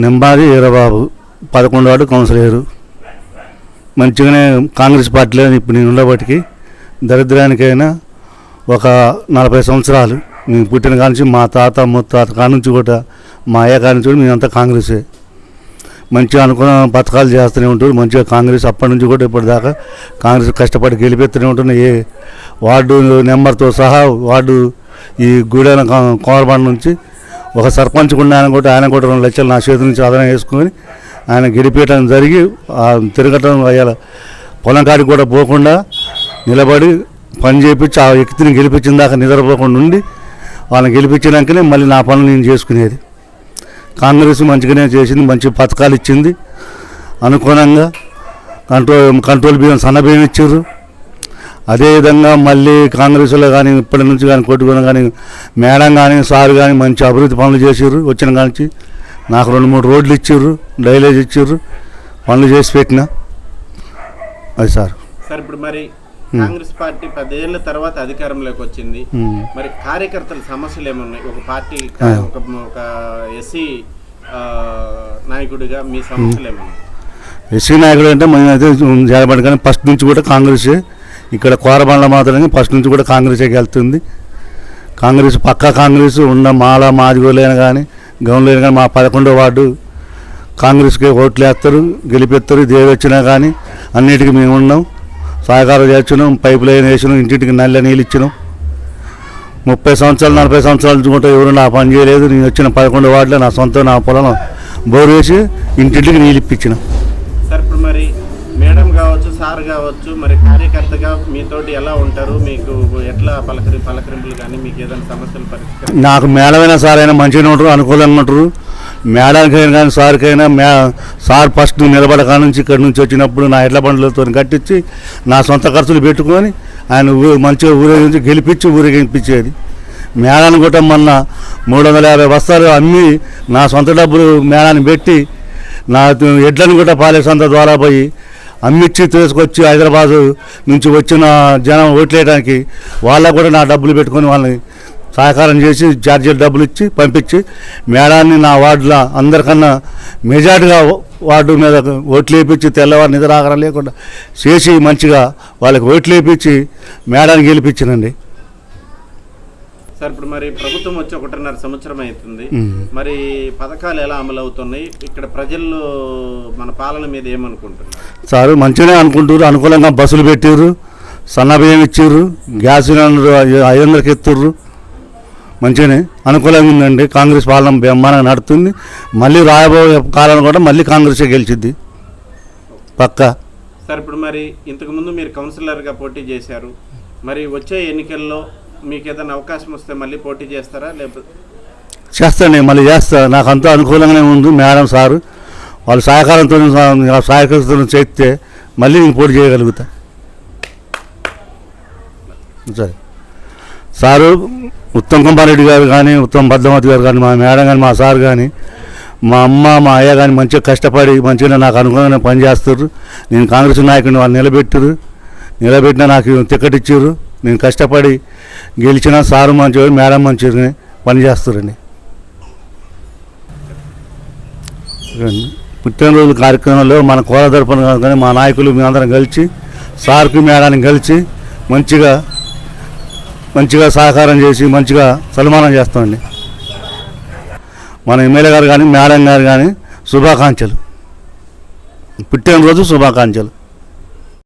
నింబాది ఈరబాబు పదకొండు వాడు కౌన్సిలర్. మంచిగానే కాంగ్రెస్ పార్టీలో ఇప్పుడు నేను ఉండబట్టికి దరిద్రానికైనా ఒక నలభై సంవత్సరాలు మేము పుట్టిన కాడ నుంచి మా తాత ముత్తాత కాడ నుంచి కూడా మా అయ్య కాడ నుంచి కూడా మేమంతా కాంగ్రెసే. మంచిగా అనుకున్న పథకాలు చేస్తూనే ఉంటారు. మంచిగా కాంగ్రెస్ అప్పటి నుంచి కూడా ఇప్పటిదాకా కాంగ్రెస్ కష్టపడి గెలిపెత్తూనే ఉంటున్న ఏ వార్డు నెంబర్తో సహా వార్డు ఈ గూడెన కోరబండ నుంచి ఒక సర్పంచ్ కూడా ఆయన కూడా ఆయన కూడా రెండు లక్షలు నా చేతి నుంచి ఆదాయం వేసుకొని ఆయన గెలిపేయటం జరిగి ఆ తిరగటం అయ్యాల. పొలం కాడికి కూడా పోకుండా నిలబడి పని చేయించి ఆ వ్యక్తిని గెలిపించిన దాకా నిద్రపోకుండా ఉండి వాళ్ళని గెలిపించినాకనే మళ్ళీ నా పనులు నేను చేసుకునేది. కాంగ్రెస్ మంచిగానే చేసింది మంచి పథకాలు ఇచ్చింది. అనుగుణంగా కంట్రోల్ కంట్రోల్ బియ్యం సన్న బియ్యం ఇచ్చారు. అదేవిధంగా మళ్ళీ కాంగ్రెస్లో కానీ ఇప్పటి నుంచి కానీ కొట్టుకుని కానీ మేడం కానీ సార్ కానీ మంచి అభివృద్ధి పనులు చేసారు వచ్చిన కానించి నాకు రెండు మూడు రోడ్లు ఇచ్చారు డ్రైనేజ్ ఇచ్చారు పనులు చేసి పెట్టిన. అది సార్. సార్ ఇప్పుడు మరి కాంగ్రెస్ పార్టీ పదేళ్ళ తర్వాత అధికారంలోకి వచ్చింది. మరి కార్యకర్తల సమస్యలు ఏమున్నాయి? ఒక పార్టీ. ఒక ఒక ఎస్సీ నాయకుడిగా మీ సమస్యలు ఏమున్నాయి? ఎస్సీ నాయకుడు అంటే మేమైతే జరబడి కానీ ఫస్ట్ నుంచి కూడా కాంగ్రెసే ఇక్కడ కోరబండ్ల మాత్రమే ఫస్ట్ నుంచి కూడా కాంగ్రెసే వెళ్తుంది. కాంగ్రెస్ పక్కా కాంగ్రెస్ ఉన్న మాల మాదిగోలేని కానీ గౌన్లైన కానీ మా పదకొండో వార్డు కాంగ్రెస్కి ఓట్లు వేస్తారు గెలిపెత్తారు దేవచ్చినా వచ్చినా కానీ అన్నిటికీ మేము ఉన్నాం. సహకారం చేస్తున్నాం పైప్ లైన్ వేసినాం ఇంటింటికి నల్ల నీళ్ళు ఇచ్చినాం. ముప్పై సంవత్సరాలు నలభై సంవత్సరాలు చూసుకుంటే ఎవరు నా పని చేయలేదు. నేను వచ్చిన పదకొండు వార్డులో నా సొంత నా పొలం బోరు వేసి ఇంటింటికి నీళ్ళు ఇప్పించినాం. సార్ ఇప్పుడు మరి మేడం కావచ్చు సార్ కావచ్చు మరి కార్యకర్తగా మీతోటి ఎలా ఉంటారు? మీకు ఎట్లా పలకరి పలకరింపులు కానీ మీకు ఏదైనా సమస్యలు పరిష్కరి నాకు మేడమైనా సార్ అయినా మంచిగా ఉంటారు అనుకూలంగా ఉంటారు. మేడానికైనా కానీ సార్కైనా మే సార్ ఫస్ట్ నిలబడక నుంచి ఇక్కడ నుంచి వచ్చినప్పుడు నా ఎడ్ల బండ్లతో కట్టించి నా సొంత ఖర్చులు పెట్టుకొని ఆయన ఊరు మంచిగా ఊరేగించి గెలిపించి ఊరేగింపించేది. మేడాన్ని కూడా మొన్న మూడు వందల యాభై బస్తాలు అమ్మి నా సొంత డబ్బులు మేడాన్ని పెట్టి నా ఎడ్లను కూడా పాలేసంత ద్వారా పోయి అమ్మిచ్చి తీసుకొచ్చి హైదరాబాదు నుంచి వచ్చిన జనం ఓట్లేయడానికి వాళ్ళకు కూడా నా డబ్బులు పెట్టుకొని వాళ్ళని సహకారం చేసి ఛార్జీలు డబ్బులు ఇచ్చి పంపించి మేడాన్ని నా వార్డులో అందరికన్నా మెజార్టీగా వార్డు మీద ఓట్లు వేయించి తెల్లవారు నిద్ర ఆహారం లేకుండా చేసి మంచిగా వాళ్ళకి ఓట్లు వేయించి మేడాన్ని గెలిపించినండి. సార్ ఇప్పుడు మరి ప్రభుత్వం వచ్చి ఒకటిన్నర సంవత్సరం అవుతుంది. మరి పథకాలు ఎలా అమలు అవుతున్నాయి ఇక్కడ ప్రజలు మన పాలన మీద ఏమనుకుంటున్నారు? సార్ మంచిగానే అనుకుంటారు అనుకూలంగా బస్సులు పెట్టారు బియ్యం ఇచ్చారు గ్యాస్ సిలిండర్ ఐదు వందలకి ఎత్తుర్రు. మంచిగానే అనుకూలంగా ఉందండి. కాంగ్రెస్ పాలన బ్రహ్మాండంగా నడుతుంది. మళ్ళీ రాబోయే కాలం కూడా మళ్ళీ కాంగ్రెసే గెలిచిద్ది. పక్కా. సార్ ఇప్పుడు మరి ఇంతకు ముందు మీరు కౌన్సిలర్గా పోటీ చేశారు. మరి వచ్చే ఎన్నికల్లో మీకు ఏదైనా అవకాశం వస్తే మళ్ళీ పోటీ చేస్తారా? లేకపోతే చేస్తాను మళ్ళీ చేస్తా. నాకు అంతా అనుకూలంగానే ఉంది మేడం సారు. వాళ్ళ సహకారంతో సహకారంతో చేస్తే మళ్ళీ నేను పోటీ చేయగలుగుతా. సరే. సారు ఉత్తమ్ కుమార్ రెడ్డి గారు కానీ ఉత్తమ్ భద్రమతి గారు కానీ మా మేడం కానీ మా సార్ కానీ మా అమ్మ మా అయ్య కానీ మంచిగా కష్టపడి మంచిగా నాకు అనుకూలంగా పనిచేస్తారు నేను కాంగ్రెస్ నాయకుడిని వాళ్ళు నిలబెట్టారు నిలబెట్టిన నాకు టికెట్ ఇచ్చారు నేను కష్టపడి గెలిచిన సారు మంచిగా మేడం మంచిగా పనిచేస్తారండి ఇదండి. పుట్టినరోజు కార్యక్రమంలో మన కోల తరపున కానీ మా నాయకులు మీ అందరం కలిసి సార్కి మేడానికి కలిసి మంచిగా మంచిగా సహకారం చేసి మంచిగా సన్మానం చేస్తామండి. మన ఎమ్మెల్యే గారు కానీ మేడం గారు కానీ శుభాకాంక్షలు. పుట్టినరోజు శుభాకాంక్షలు.